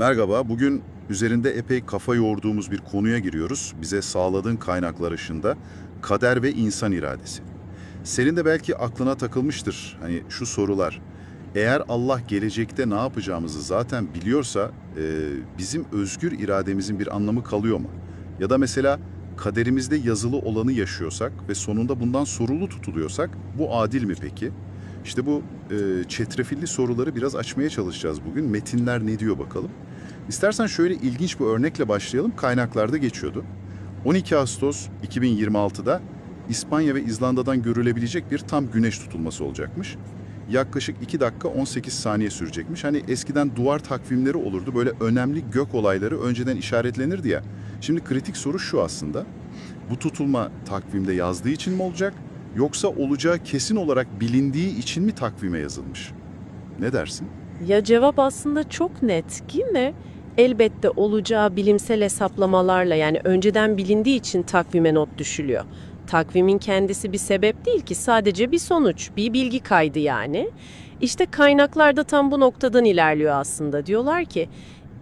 Merhaba, bugün üzerinde epey kafa yorduğumuz bir konuya giriyoruz. Bize sağladığın kaynaklar ışığında kader ve insan iradesi. Senin de belki aklına takılmıştır hani şu sorular. Eğer Allah gelecekte ne yapacağımızı zaten biliyorsa e, bizim özgür irademizin bir anlamı kalıyor mu? Ya da mesela kaderimizde yazılı olanı yaşıyorsak ve sonunda bundan sorumlu tutuluyorsak bu adil mi peki? İşte bu e, çetrefilli soruları biraz açmaya çalışacağız bugün. Metinler ne diyor bakalım. İstersen şöyle ilginç bir örnekle başlayalım. Kaynaklarda geçiyordu. 12 Ağustos 2026'da İspanya ve İzlanda'dan görülebilecek bir tam güneş tutulması olacakmış. Yaklaşık 2 dakika 18 saniye sürecekmiş. Hani eskiden duvar takvimleri olurdu. Böyle önemli gök olayları önceden işaretlenirdi ya. Şimdi kritik soru şu aslında. Bu tutulma takvimde yazdığı için mi olacak? Yoksa olacağı kesin olarak bilindiği için mi takvime yazılmış? Ne dersin? Ya cevap aslında çok net değil mi? Elbette olacağı bilimsel hesaplamalarla yani önceden bilindiği için takvime not düşülüyor. Takvimin kendisi bir sebep değil ki sadece bir sonuç, bir bilgi kaydı yani. İşte kaynaklarda tam bu noktadan ilerliyor aslında. Diyorlar ki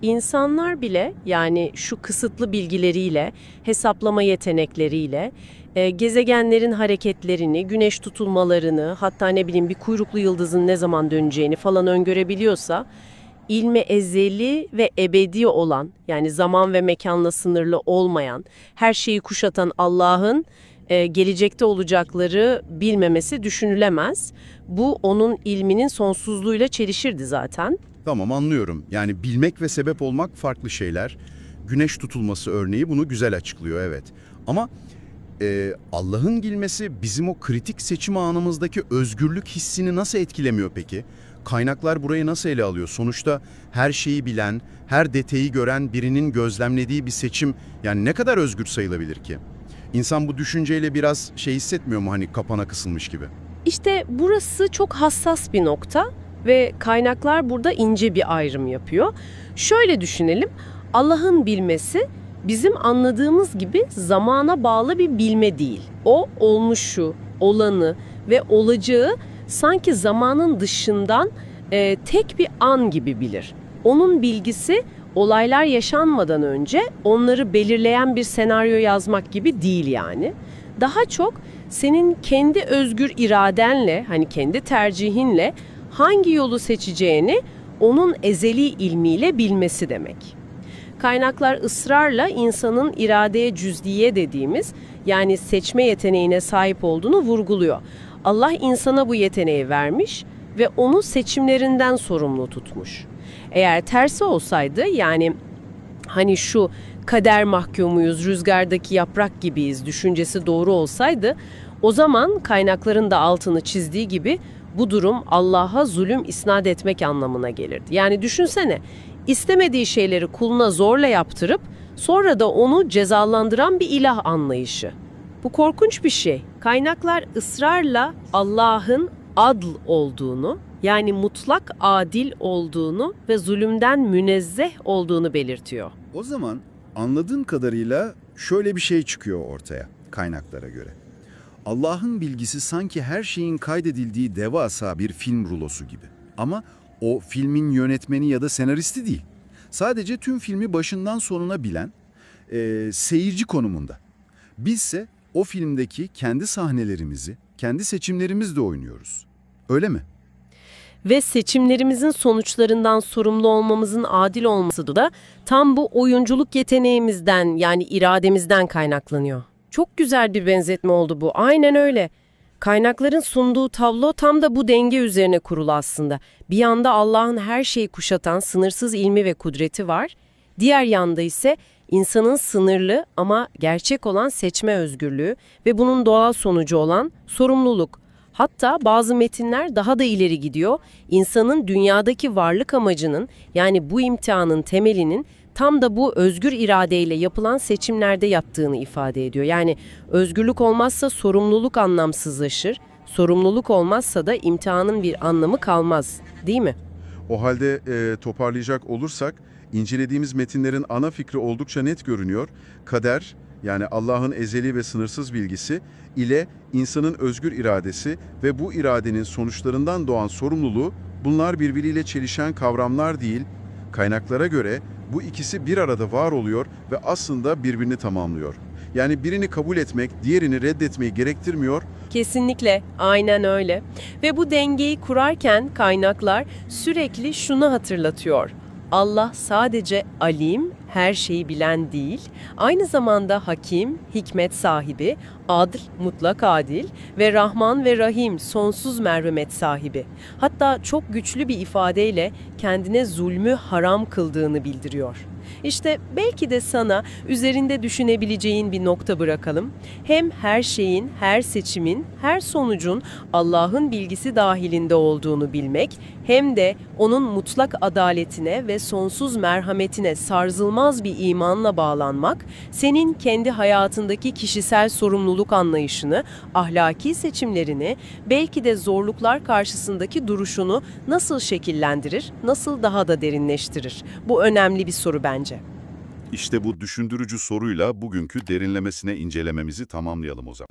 insanlar bile yani şu kısıtlı bilgileriyle, hesaplama yetenekleriyle e, gezegenlerin hareketlerini, güneş tutulmalarını, hatta ne bileyim bir kuyruklu yıldızın ne zaman döneceğini falan öngörebiliyorsa, ilme ezeli ve ebedi olan, yani zaman ve mekanla sınırlı olmayan, her şeyi kuşatan Allah'ın e, gelecekte olacakları bilmemesi düşünülemez. Bu onun ilminin sonsuzluğuyla çelişirdi zaten. Tamam anlıyorum. Yani bilmek ve sebep olmak farklı şeyler. Güneş tutulması örneği bunu güzel açıklıyor evet. Ama e, Allah'ın bilmesi bizim o kritik seçim anımızdaki özgürlük hissini nasıl etkilemiyor peki? Kaynaklar burayı nasıl ele alıyor? Sonuçta her şeyi bilen, her detayı gören birinin gözlemlediği bir seçim yani ne kadar özgür sayılabilir ki? İnsan bu düşünceyle biraz şey hissetmiyor mu hani kapana kısılmış gibi? İşte burası çok hassas bir nokta ve kaynaklar burada ince bir ayrım yapıyor. Şöyle düşünelim, Allah'ın bilmesi bizim anladığımız gibi zamana bağlı bir bilme değil. O olmuşu, olanı ve olacağı sanki zamanın dışından e, tek bir an gibi bilir. Onun bilgisi olaylar yaşanmadan önce onları belirleyen bir senaryo yazmak gibi değil yani. Daha çok senin kendi özgür iradenle, hani kendi tercihinle hangi yolu seçeceğini onun ezeli ilmiyle bilmesi demek. Kaynaklar ısrarla insanın iradeye cüzdiye dediğimiz yani seçme yeteneğine sahip olduğunu vurguluyor. Allah insana bu yeteneği vermiş ve onu seçimlerinden sorumlu tutmuş. Eğer tersi olsaydı yani hani şu kader mahkumuyuz, rüzgardaki yaprak gibiyiz düşüncesi doğru olsaydı o zaman kaynakların da altını çizdiği gibi bu durum Allah'a zulüm isnat etmek anlamına gelirdi. Yani düşünsene istemediği şeyleri kuluna zorla yaptırıp sonra da onu cezalandıran bir ilah anlayışı. Bu korkunç bir şey. Kaynaklar ısrarla Allah'ın adl olduğunu, yani mutlak adil olduğunu ve zulümden münezzeh olduğunu belirtiyor. O zaman anladığım kadarıyla şöyle bir şey çıkıyor ortaya kaynaklara göre. Allah'ın bilgisi sanki her şeyin kaydedildiği devasa bir film rulosu gibi. Ama o filmin yönetmeni ya da senaristi değil. Sadece tüm filmi başından sonuna bilen e, seyirci konumunda. Bizse o filmdeki kendi sahnelerimizi, kendi seçimlerimizle oynuyoruz. Öyle mi? Ve seçimlerimizin sonuçlarından sorumlu olmamızın adil olması da tam bu oyunculuk yeteneğimizden yani irademizden kaynaklanıyor. Çok güzel bir benzetme oldu bu. Aynen öyle. Kaynakların sunduğu tablo tam da bu denge üzerine kurulu aslında. Bir yanda Allah'ın her şeyi kuşatan sınırsız ilmi ve kudreti var. Diğer yanda ise insanın sınırlı ama gerçek olan seçme özgürlüğü ve bunun doğal sonucu olan sorumluluk. Hatta bazı metinler daha da ileri gidiyor. İnsanın dünyadaki varlık amacının yani bu imtihanın temelinin tam da bu özgür iradeyle yapılan seçimlerde yattığını ifade ediyor. Yani özgürlük olmazsa sorumluluk anlamsızlaşır, sorumluluk olmazsa da imtihanın bir anlamı kalmaz, değil mi? O halde e, toparlayacak olursak, incelediğimiz metinlerin ana fikri oldukça net görünüyor. Kader, yani Allah'ın ezeli ve sınırsız bilgisi ile insanın özgür iradesi ve bu iradenin sonuçlarından doğan sorumluluğu, bunlar birbiriyle çelişen kavramlar değil, Kaynaklara göre bu ikisi bir arada var oluyor ve aslında birbirini tamamlıyor. Yani birini kabul etmek, diğerini reddetmeyi gerektirmiyor. Kesinlikle, aynen öyle. Ve bu dengeyi kurarken kaynaklar sürekli şunu hatırlatıyor. Allah sadece alim, her şeyi bilen değil, aynı zamanda hakim, hikmet sahibi, adl, mutlak adil ve Rahman ve Rahim, sonsuz merhamet sahibi. Hatta çok güçlü bir ifadeyle kendine zulmü haram kıldığını bildiriyor. İşte belki de sana üzerinde düşünebileceğin bir nokta bırakalım. Hem her şeyin, her seçimin, her sonucun Allah'ın bilgisi dahilinde olduğunu bilmek, hem de onun mutlak adaletine ve sonsuz merhametine sarsılmaz bir imanla bağlanmak, senin kendi hayatındaki kişisel sorumluluk anlayışını, ahlaki seçimlerini, belki de zorluklar karşısındaki duruşunu nasıl şekillendirir, nasıl daha da derinleştirir? Bu önemli bir soru bence. İşte bu düşündürücü soruyla bugünkü derinlemesine incelememizi tamamlayalım o zaman.